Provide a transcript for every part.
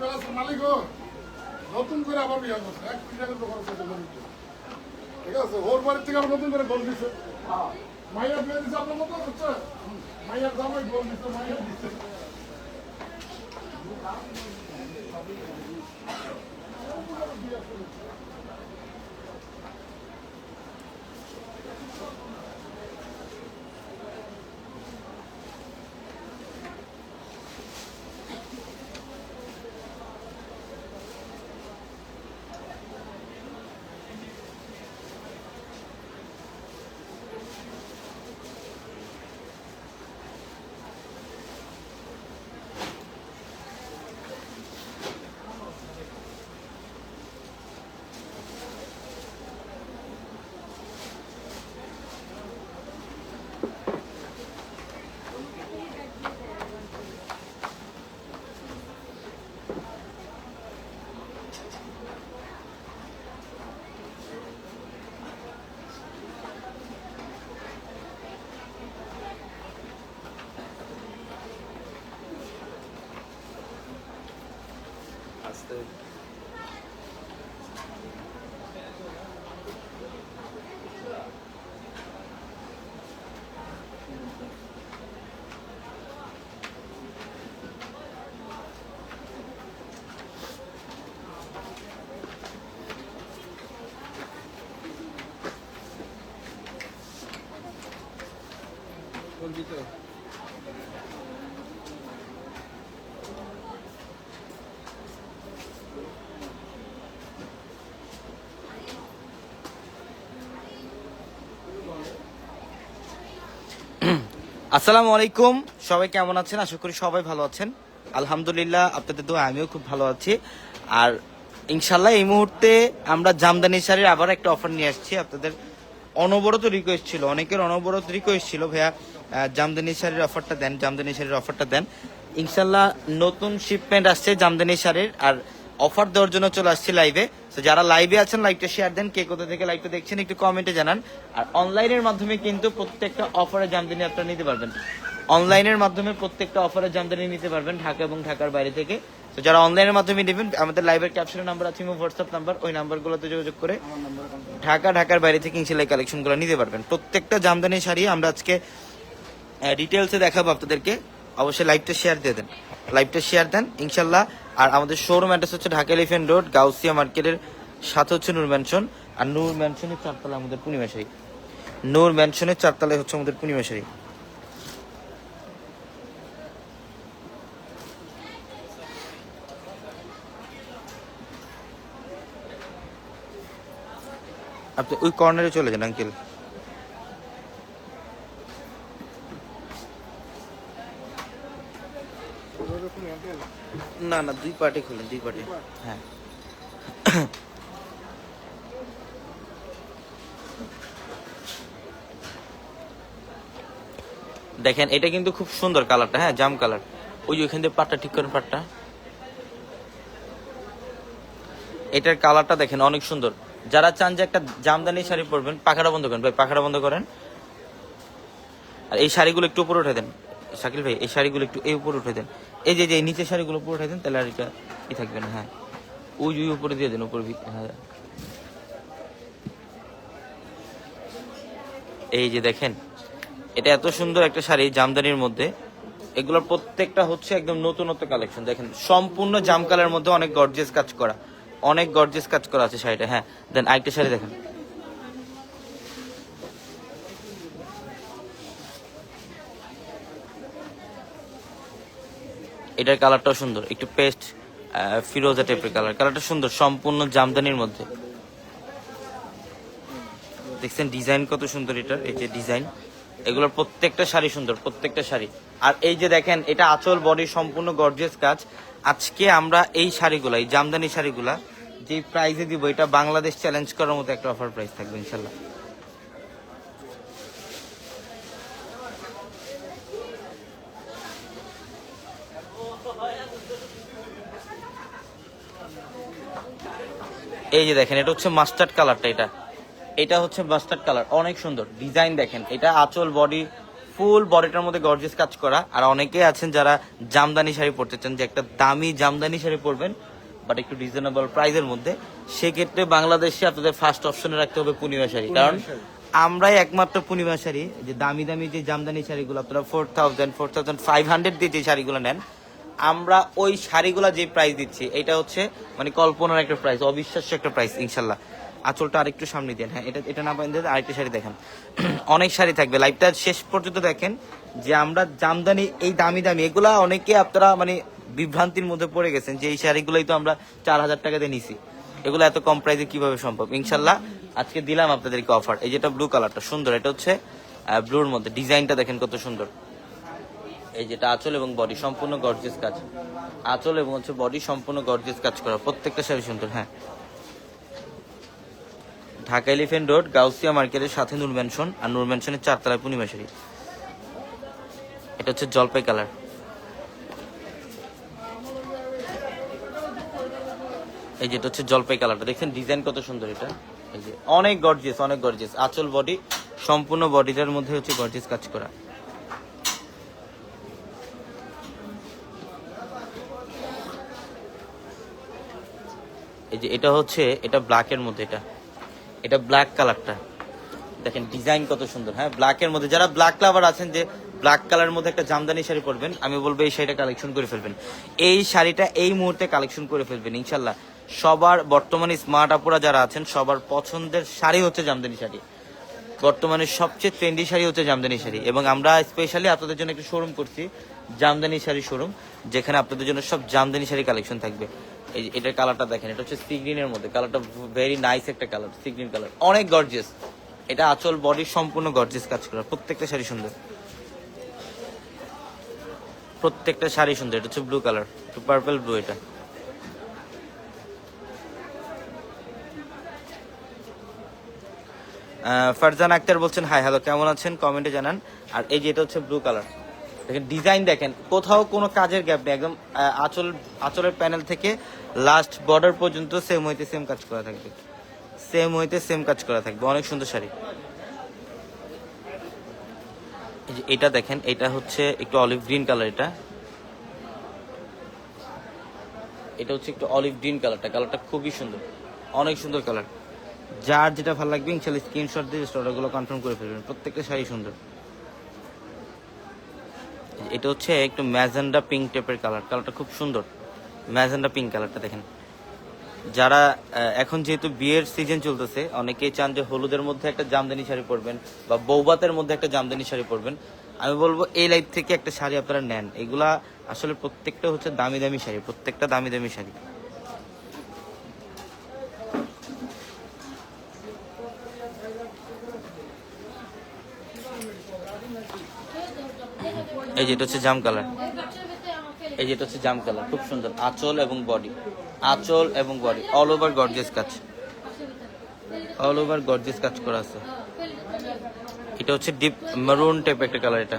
প্যালাসের মালিক নতুন করে আবার বিয়া করছে, এক কোটি টাকা ঠিক আছে, ওর বাড়ির থেকে আবার নতুন করে গোল দিচ্ছে মাইয়া বিয়ে দিচ্ছে আপনার মতো হচ্ছে মাইয়ার দামে গোল দিচ্ছে মাইয়া দিচ্ছে আস্তে আসসালামু আলাইকুম, সবাই কেমন আছেন? আশা করি সবাই ভালো আছেন। আলহামদুলিল্লাহ, আপনাদের দোয়া আমিও খুব ভালো আছি। আর ইনশাল্লাহ এই মুহূর্তে আমরা জামদানি শাড়ির আবার একটা অফার নিয়ে আসছি। আপনাদের অনবরত রিকোয়েস্ট ছিল, অনেকের অনবরত রিকোয়েস্ট ছিল, ভাইয়া। জামদানি শাড়ির অফারটা দেন জামদানি শাড়ির অফারটা দেন। ইনশাল্লাহ নতুন শিপমেন্ট আসছে জামদানি শাড়ির আর অফার দেওয়ার জন্য চলে আসছি লাইভে তো যারা লাইভে আছেন লাইভটা শেয়ার দেন কে কোথা থেকে লাইভটা দেখছেন একটু কমেন্টে জানান। আর অনলাইনের মাধ্যমে কিন্তু প্রত্যেকটা অফারে জামদানি আপনারা নিতে পারবেন। অনলাইনের মাধ্যমে প্রত্যেকটা অফারে জামদানি নিতে পারবেন ঢাকা এবং ঢাকার বাইরে থেকে। তো যারা অনলাইনের মাধ্যমে নেবেন আমাদের লাইভের ক্যাপশনের নাম্বার আছে হোয়াটসঅ্যাপ নাম্বার ওই নাম্বারগুলোতে যোগাযোগ করে ঢাকা ঢাকার বাইরে থেকে ইনশাল্লাহ কালেকশনগুলো নিতে পারবেন। প্রত্যেকটা জামদানি শাড়ি আমরা আজকে ডিটেলসে দেখাবো আপনাদেরকে। অবশ্যই লাইভটা শেয়ার দিয়ে দেন। লাইভটা শেয়ার দেন ইনশাল্লাহ আর আমাদের শোরুম অ্যাড্রেস হচ্ছে ঢাকা এলিফেন্ট রোড গাউসিয়া মার্কেটের সাথে হচ্ছে নূর ম্যানশন আর নূর ম্যানশনের চারতলা আমাদের পূর্ণিমাশারি নূর ম্যানশনের চারতলায় হচ্ছে আমাদের পূর্ণিমাশারি আপনি ওই কর্নারে চলে যান আঙ্কেল না, দুই পার্টে খুলেন দুই পার্টে। হ্যাঁ। দেখেন, এটা কিন্তু খুব সুন্দর কালারটা হ্যাঁ জাম কালার। ওই যে ওইখান থেকে পাটটা ঠিক করেন, পাটটা। এটার কালারটা দেখেন, অনেক সুন্দর। যারা চান যে একটা জামদানি শাড়ি পরবেন, পাখাটা বন্ধ করেন। ভাই, পাখাটা বন্ধ করেন। আর এই শাড়িগুলো একটু উপরে উঠে দেন। শাকিল ভাই, এই শাড়িগুলো একটু এই উপরে উঠে দেন। এই যে যে, নিচের শাড়িগুলো উপরে উঠে দেন, তাহলে আর এটা ই থাকবে না হ্যাঁ। ওই ওই উপরে দিয়ে দেন, উপরে হ্যাঁ। এই যে দেখেন, এটা এত সুন্দর একটা শাড়ি জামদানির মধ্যে। এগুলোর প্রত্যেকটা হচ্ছে একদম নতুনত্ব কালেকশন দেখেন, সম্পূর্ণ জাম কালার মধ্যে অনেক গর্জিয়াস কাজ করা, অনেক গর্জিয়াস কাজ করা আছে শাড়িটা হ্যাঁ। দেন আরেকটা শাড়ি দেখেন। এটার কালারটাও সুন্দর। একটু পেস্ট ফিরোজা টাইপের কালার। কালারটা সুন্দর, সম্পূর্ণ জামদানির মধ্যে। দেখছেন ডিজাইন কত সুন্দর এটার, এই যে ডিজাইন এগুলোর প্রত্যেকটা শাড়ি সুন্দর, প্রত্যেকটা শাড়ি। আর এই যে দেখেন, এটা আঁচল বডি সম্পূর্ণ গর্জিয়াস কাজ। আজকে আমরা এই শাড়িগুলা এই জামদানি শাড়িগুলা, যে প্রাইজে দিব, এটা বাংলাদেশ চ্যালেঞ্জ করার মতো একটা অফার প্রাইস থাকবে, ইনশাল্লাহ। এই যে দেখেন এটা হচ্ছে মাস্টার্ড কালারটা এটা। এটা হচ্ছে মাস্টার্ড কালার অনেক সুন্দর। ডিজাইন দেখেন এটা আঁচল বডি ফুল বডিটার মধ্যে গর্জিয়াস কাজ করা। আর অনেকেই আছেন যারা জামদানি শাড়ি পরতে চান যে একটা দামি জামদানি শাড়ি পরবেন বাট একটু রিজনেবল প্রাইসের মধ্যে। সেক্ষেত্রে বাংলাদেশে আপনাদের ফার্স্ট অপশনে রাখতে হবে পূর্ণিমা শাড়ি। কারণ আমরাই একমাত্র পূর্ণিমা শাড়ি যে দামি দামি যে জামদানি শাড়িগুলো আপনারা four thousand four thousand five hundred দিয়ে যে শাড়িগুলো নেন আমরা ওই শাড়িগুলা যে প্রাইস দিচ্ছি, এটা হচ্ছে মানে কল্পনার একটা প্রাইস অবিশ্বাস্য একটা প্রাইস ইনশাল্লাহ। আঁচলটা আরেকটু সামনে দেন। হ্যাঁ এটা এটা না পাইন আরেকটা শাড়ি দেখেন। অনেক শাড়ি থাকবে। লাইভটা শেষ পর্যন্ত দেখেন যে আমরা জামদানি, এই দামি দামি, এগুলা অনেকে আপনারা মানে বিভ্রান্তির মধ্যে পড়ে গেছেন যে এই শাড়িগুলোই তো আমরা চার হাজার টাকা দিয়ে নিছি। এগুলো এত কম প্রাইসে কীভাবে সম্ভব? ইনশাল্লাহ আজকে দিলাম আপনাদেরকে অফার এই যেটা ব্লু কালারটা সুন্দর। এটা হচ্ছে ব্লুর মধ্যে। ডিজাইনটা দেখেন কত সুন্দর। এই যেটা আঁচল এবং বডি সম্পূর্ণ গর্জিয়াস কাজ। আঁচল এবং হচ্ছে বডি সম্পূর্ণ গর্জিয়াস কাজ করা। প্রত্যেকটা শাড়ি সুন্দর হ্যাঁ। ঢাকা এলিফেন্ট রোড গাউসিয়া মার্কেটের সাথে নূর ম্যানশন আর নূর ম্যানশনের চারতলায় পূর্ণিমা শাড়ি। এটা হচ্ছে জলপাই কালার। এই যেটা হচ্ছে জলপাই কালারটা। দেখছেন ডিজাইন কত সুন্দর এটা। এই যে অনেক গর্জিয়াস অনেক গর্জিয়াস আঁচল বডি সম্পূর্ণ বডিটার মধ্যে হচ্ছে গর্জিয়াস কাজ করা। এই যে এটা হচ্ছে, এটা ব্ল্যাকের মধ্যে এটা। এটা ব্ল্যাক কালারটা দেখেন ডিজাইন কত সুন্দর হ্যাঁ? ব্ল্যাকের মধ্যে যারা ব্ল্যাক লাভার আছেন যে ব্ল্যাক কালারের মধ্যে একটা জামদানি শাড়ি পরবেন, আমি বলব এই শাড়িটা কালেকশন করে ফেলবেন। এই শাড়িটা এই মুহূর্তে কালেকশন করে ফেলবেন ইনশাল্লাহ সবার বর্তমানে স্মার্ট আপুরা যারা আছেন, সবার পছন্দের শাড়ি হচ্ছে জামদানি শাড়ি। বর্তমানে সবচেয়ে ট্রেন্ডি শাড়ি হচ্ছে জামদানি শাড়ি। এবং আমরা স্পেশালি আপনাদের জন্য একটা শোরুম করছি, জামদানি শাড়ি শোরুম যেখানে আপনাদের জন্য সব জামদানি শাড়ি কালেকশন থাকবে। এই এটার কালারটা দেখেন, এটা হচ্ছে সি গ্রিনের মধ্যে। কালারটা ভেরি নাইস একটা কালার সি গ্রিন কালার অনেক গর্জিয়াস এটা আচল বডির সম্পূর্ণ গর্জিয়াস কাজ করা। প্রত্যেকটা শাড়ি সুন্দর। প্রত্যেকটা শাড়ি সুন্দর। এটা হচ্ছে ব্লু কালার একটু পার্পল ব্লু এটা। ফারজান আক্তার বলছেন হাই হ্যালো কেমন আছেন? কমেন্টে জানান। আর এই যে, এটা হচ্ছে ব্লু কালার দেখেন ডিজাইন দেখেন, কোথাও কোনো কাজের গ্যাপ নেই। একদম আঁচল, আঁচলের প্যানেল থেকে লাস্ট বর্ডার পর্যন্ত সেম হইতে সেম কাজ করা থাকবে। সেম হইতে সেম কাজ করা থাকবে। অনেক সুন্দর শাড়ি। এটা দেখেন, এটা হচ্ছে একটু অলিভ গ্রিন কালার এটা। এটা হচ্ছে একটু অলিভ গ্রিন কালারটা কালারটা খুবই সুন্দর। অনেক সুন্দর কালার যার যেটা ভালো লাগবে ইনশাল্লাহ স্ক্রিনশট দিয়ে অর্ডারগুলো কনফার্ম করে ফেলবেন। প্রত্যেকটা শাড়ি সুন্দর। এটা হচ্ছে একটু ম্যাজেন্ডা পিঙ্ক টাইপের কালার কালারটা খুব সুন্দর। ম্যাজেন্ডা পিঙ্ক কালারটা দেখেন। যারা এখন যেহেতু বিয়ের সিজন চলতেছে, অনেকেই চান যে হলুদের মধ্যে একটা জামদানি শাড়ি পরবেন বা বৌবাতের মধ্যে একটা জামদানি শাড়ি পরবেন। আমি বলব, এই লাইফ থেকে একটা শাড়ি আপনারা নেন। এগুলা আসলে প্রত্যেকটা হচ্ছে দামি দামি শাড়ি, প্রত্যেকটা দামি দামি শাড়ি। এই যেটা হচ্ছে জাম কালার এই যেটা হচ্ছে জাম কালার, খুব সুন্দর। আঁচল এবং বডি। আঁচল এবং বডি। অল ওভার গর্জিয়াস কাজ। অল ওভার গর্জিয়াস কাজ করা আছে। এটা হচ্ছে ডিপ মেরুন টাইপ একটা কালার এটা।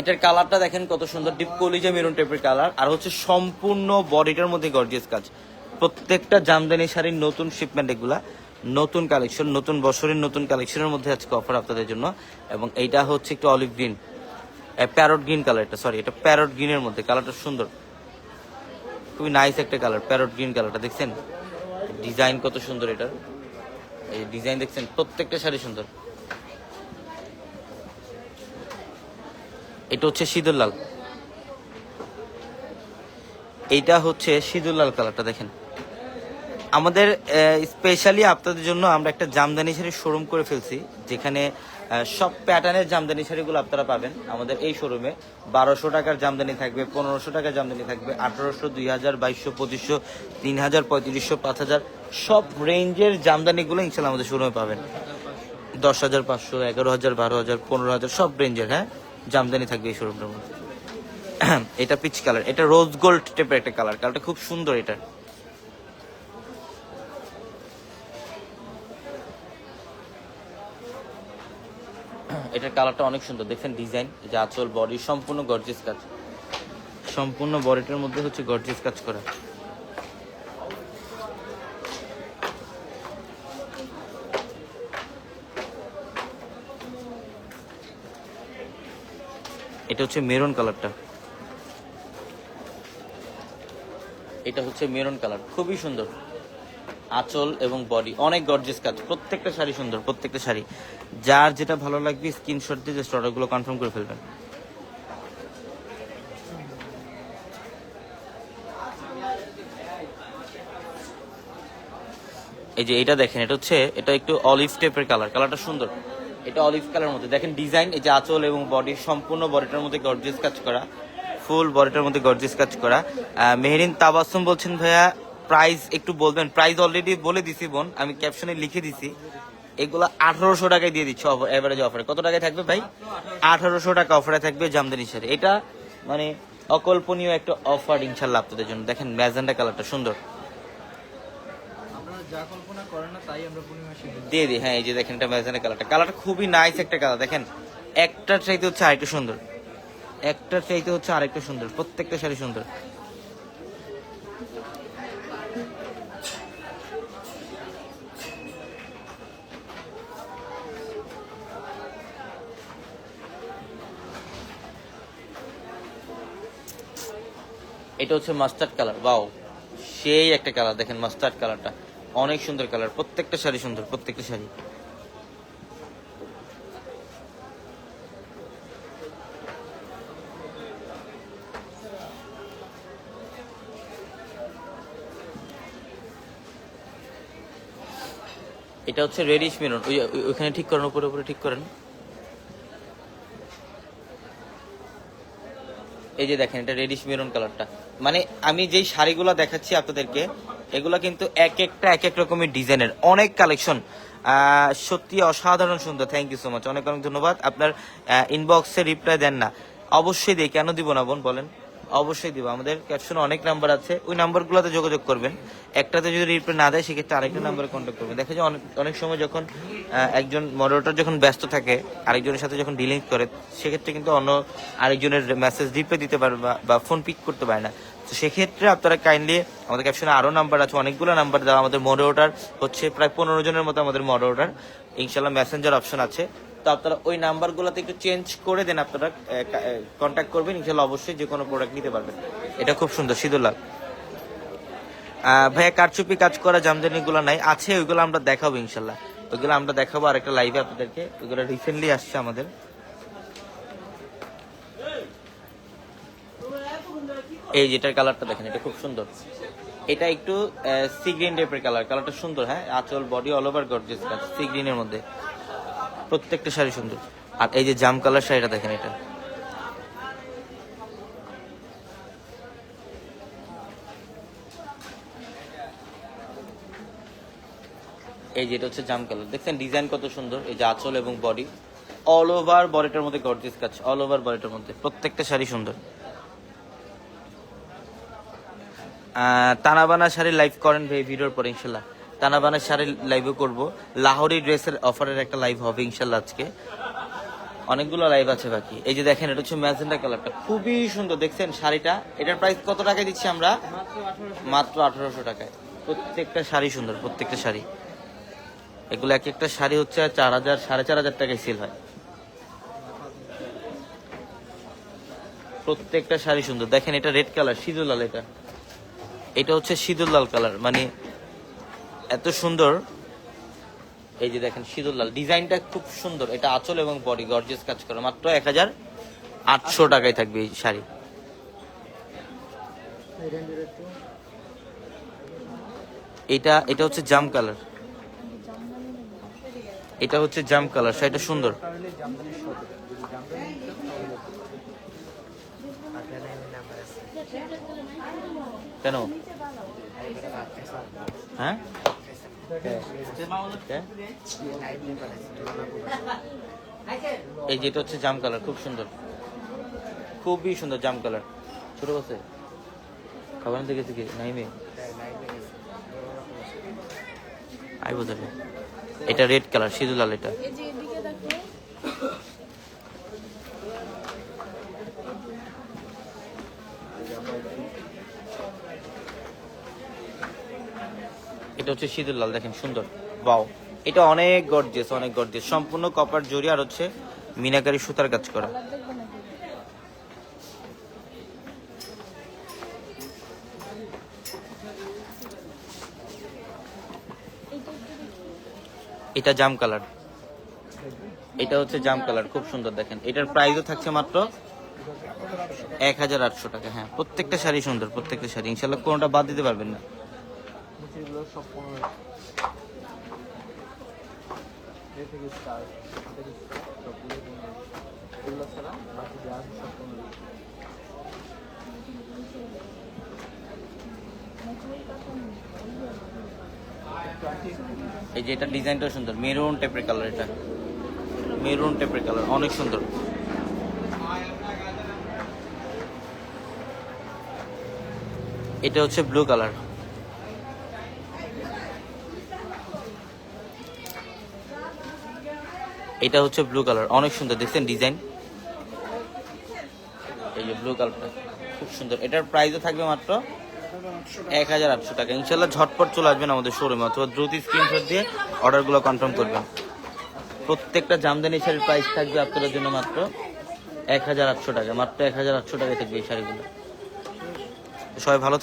এটার কালারটা দেখেন কত সুন্দর ডিপ কলিজা মেরুন টাইপের কালার আর হচ্ছে সম্পূর্ণ বডিটার মধ্যে গর্জিয়াস কাজ। প্রত্যেকটা জামদানি শাড়ির নতুন শিপমেন্ট এগুলা। নতুন কালেকশন নতুন বছরের নতুন কালেকশনের মধ্যে আজকে অফার আপনাদের জন্য। এবং এইটা হচ্ছে একটু অলিভ গ্রিন প্যারট গ্রিন কালারটা সরি এটা প্যারট গ্রিনের মধ্যে কালারটা সুন্দর। খুবই নাইস একটা কালার প্যারট গ্রিন কালারটা দেখছেন? ডিজাইন কত সুন্দর এটার এই ডিজাইন দেখছেন, প্রত্যেকটা শাড়ি সুন্দর। এটা হচ্ছে সিঁদুর লাল। এইটা হচ্ছে সিঁদুর লাল কালারটা দেখেন। আমাদের স্পেশালি আপনাদের জন্য আমরা একটা জামদানি শাড়ির শোরুম করে ফেলছি, যেখানে সব প্যাটার্নের জামদানি শাড়িগুলো আপনারা পাবেন আমাদের এই শোরুমে বারোশো টাকার জামদানি থাকবে, পনেরোশো টাকার জামদানি থাকবে, আঠারোশো দুই হাজার বাইশশো, পঁচিশশো তিন হাজার পঁয়ত্রিশশো পাঁচ হাজার সব রেঞ্জের জামদানিগুলো ইনশাল্লাহ আমাদের শোরুমে পাবেন। দশ হাজার পাঁচশো এগারো হাজার বারো হাজার পনেরো হাজার সব রেঞ্জের হ্যাঁ? জামদানি থাকবে এই শোরুমটার মধ্যে। এটা পিচ কালার এটা রোজ গোল্ড টাইপের একটা কালার কালারটা খুব সুন্দর এটা। এটার কালারটা অনেক সুন্দর। দেখছেন ডিজাইন? যে আঁচল, বডি, সম্পূর্ণ গর্জেস কাজ। সম্পূর্ণ বডিটার মধ্যে হচ্ছে গর্জেস কাজ করা। এটা হচ্ছে মেরুন কালারটা। এটা হচ্ছে মেরুন কালার। খুবই সুন্দর। আঁচল এবং বডি অনেক গর্জিয়াস কাজ। প্রত্যেকটা শাড়ি সুন্দর, প্রত্যেকটা শাড়ি। যার যেটা ভালো লাগবে স্ক্রিনশট দিয়ে জাস্ট অর্ডারগুলো কনফার্ম করে ফেলবেন। এই যে এটা দেখেন, এটা হচ্ছে, এটা একটু অলিভ টাইপের কালার কালারটা সুন্দর। এটা অলিভ কালার মধ্যে। দেখেন ডিজাইন এই যে আঁচল এবং বডি সম্পূর্ণ বডিটার মধ্যে গর্জিয়াস কাজ করা। ফুল বডিটার মধ্যে গর্জিয়াস কাজ করা। মেহরিন তাবাসুম বলছেন ভাইয়া প্রাইস একটু বলবেন প্রাইস অলরেডি বলে দিছি বোন আমি ক্যাপশনে লিখে দিছি। এগুলো আঠারোশো টাকায় দিয়ে দিচ্ছি এভারেজ অফারে কত টাকায় থাকবে ভাই? আঠারোশো টাকা অফারে থাকবে জামদানি শাড়ি। এটা মানে অকল্পনীয় একটা অফার ইনশাল্লাহ আপনাদের জন্য। দেখেন ম্যাজেন্ডা কালারটা সুন্দর। দিয়ে দিই হ্যাঁ এই যে দেখেন এটা ম্যাজেন্ডা কালারটা। কালারটা খুবই নাইস একটা কালার দেখেন একটা চাইতে হচ্ছে আরেকটা সুন্দর। একটা চাইতে হচ্ছে আরেকটা সুন্দর। প্রত্যেকটা শাড়ি সুন্দর। এটা হচ্ছে মাস্টার্ড কালার বাও সেই একটা কালার দেখেন মাস্টার্ড কালারটা অনেক সুন্দর কালার প্রত্যেকটা শাড়ি সুন্দর, প্রত্যেকটা শাড়ি। এটা হচ্ছে রেডিশ মেরুন ওই, ওই- ওইখানে ঠিক করেন, উপরে উপরে ঠিক করেন। এই যে দেখেন, এটা রেডিশ মেরুন কালারটা মানে আমি যেই শাড়িগুলো দেখাচ্ছি আপনাদেরকে, এগুলা কিন্তু এক একটা, এক এক রকমের ডিজাইনের। অনেক কালেকশন সত্যি অসাধারণ সুন্দর। থ্যাংক ইউ সো মাচ অনেক অনেক ধন্যবাদ। আপনার ইনবক্সে রিপ্লাই দেন না। অবশ্যই দিই। কেন দিব না বোন, বলেন? অবশ্যই দিব। আমাদের ক্যাপশনে অনেক নাম্বার আছে। ওই নাম্বারগুলোতে যোগাযোগ করবেন। একটাতে যদি রিপ্লাই না দেয়, সেক্ষেত্রে আরেকটা নাম্বারে কন্ট্যাক্ট করবেন। দেখা যায় অনেক অনেক সময় যখন একজন মডারেটর যখন ব্যস্ত থাকে, আরেকজনের সাথে যখন ডিলিং করে, সেক্ষেত্রে কিন্তু অন্য আরেকজনের মেসেজ রিপ্লাই দিতে পারে বা- বা ফোন পিক করতে পারে না। তো সেক্ষেত্রে আপনারা কাইন্ডলি আমাদের ক্যাপশনে আরও নাম্বার আছে, অনেকগুলো নাম্বার দেওয়া। আমাদের মডারেটর হচ্ছে প্রায় পনেরো জনের মতো আমাদের মডারেটর ইনশাল্লাহ মেসেঞ্জার অপশন আছে। তো আপনারা ওই নাম্বারগুলোতে একটু চেঞ্জ করে দেন, আপনারা কন্ট্যাক্ট করবেন, ইনশাল্লাহ অবশ্যই যে কোনো প্রোডাক্ট নিতে পারবেন। এটা খুব সুন্দর সিদুল্লাহ ভাইয়া, কারচুপি কাজ করা জামদানি গুলো নাই, আছে, ওইগুলো আমরা দেখাবো ইনশাল্লাহ। ওইগুলো আমরা দেখাবো আর একটা লাইভে আপনাদেরকে, ওইগুলো রিসেন্টলি আসছে আমাদের। এই যেটার কালারটা দেখেন, এটা খুব সুন্দর। এটা একটু সি গ্রিন টাইপের কালার কালারটা সুন্দর হ্যাঁ? আচল বডি অল ওভার গর্জিয়াস কাজ সি গ্রিনের মধ্যে। প্রত্যেকটা শাড়ি সুন্দর। আর এই যে জাম কালার শাড়িটা দেখেন এটা। এই যে এটা হচ্ছে জাম কালার। দেখছেন ডিজাইন কত সুন্দর, এই যে আঁচল এবং বডি। অল ওভার বডিটার মধ্যে গর্জিয়াস কাজ অল ওভার বডিটার মধ্যে। প্রত্যেকটা শাড়ি সুন্দর। তানাবানা শাড়ি লাইভ করেন ভিডিওর পরে ইনশাল্লাহ। তানাবানা শাড়ি লাইভও করব। লাহোরি ড্রেসের অফারের একটা লাইভ হবে ইনশাল্লাহ আজকে। অনেকগুলো লাইভ আছে বাকি। এই যে দেখেন, এটা হচ্ছে ম্যাজেন্ডা কালারটা। খুবই সুন্দর, দেখছেন শাড়িটা? এটার প্রাইস কত টাকায় দিচ্ছি আমরা? মাত্র আঠারোশো টাকায়। প্রত্যেকটা শাড়ি সুন্দর, প্রত্যেকটা শাড়ি। এগুলো এক একটা শাড়ি হচ্ছে চার হাজার, সাড়ে চার হাজার টাকায় সেল হয়। প্রত্যেকটা শাড়ি সুন্দর। দেখেন এটা রেড কালার সিঁদুর লাল এটা। এটা হচ্ছে সিঁদুর লাল কালার মানে এত সুন্দর। এই যে দেখেন লাল। ডিজাইনটা খুব সুন্দর। এটা আঁচল এবং বডি গর্জিয়াস কাজ করে। মাত্র এক হাজার আটশো টাকায় থাকবে এই শাড়ি। এটা এটা হচ্ছে জাম কালার। এটা হচ্ছে জাম কালার। শাড়িটা সুন্দর। কেন? হ্যাঁ? এই যেটা হচ্ছে জাম কালার, খুব সুন্দর। খুবই সুন্দর জাম কালার। ছোট আছে খাবার থেকে থেকে নাই মেয়ে আই বোঝা এটা রেড কালার, সিঁদুর এটা। এটা হচ্ছে সিঁদুর লাল, দেখেন, সুন্দর। বাও এটা অনেক গর্জিয়াস অনেক গর্জিয়াস সম্পূর্ণ কপার জড়ি আর হচ্ছে মিনাকারি সুতার কাজ করা। এটা জাম কালার। এটা হচ্ছে জাম কালার, খুব সুন্দর, দেখেন। এটার প্রাইসও থাকছে মাত্র এক হাজার আটশো টাকা হ্যাঁ। প্রত্যেকটা শাড়ি সুন্দর, প্রত্যেকটা শাড়ি। ইনশাল্লাহ কোনোটা বাদ দিতে পারবেন না। সব পনেরো এ থেকে স্টার থেকে সবগুলো পনেরো এগুলো ছাড়া বাকি যা আছে সব পনেরো এই যে এটা ডিজাইনটাও সুন্দর, মেরুন টাইপের কালার এটা। মেরুন টাইপের কালার অনেক সুন্দর। এটা হচ্ছে ব্লু কালার এটা হচ্ছে ব্লু কালার অনেক সুন্দর, দেখছেন ডিজাইন এই যে ব্লু কালারটা খুব সুন্দর। এটার প্রাইসও থাকবে মাত্র এক হাজার আটশো টাকা। ইনশাল্লাহ ঝটপট চলে আসবেন আমাদের শোরুমে অথবা দ্রুত স্ক্রিনশট দিয়ে অর্ডারগুলো কনফার্ম করবেন। প্রত্যেকটা জামদানি শাড়ির প্রাইস থাকবে আপনাদের জন্য মাত্র এক হাজার আটশো টাকা। মাত্র এক হাজার আটশো টাকা থাকবে এই শাড়িগুলো। সবাই ভালো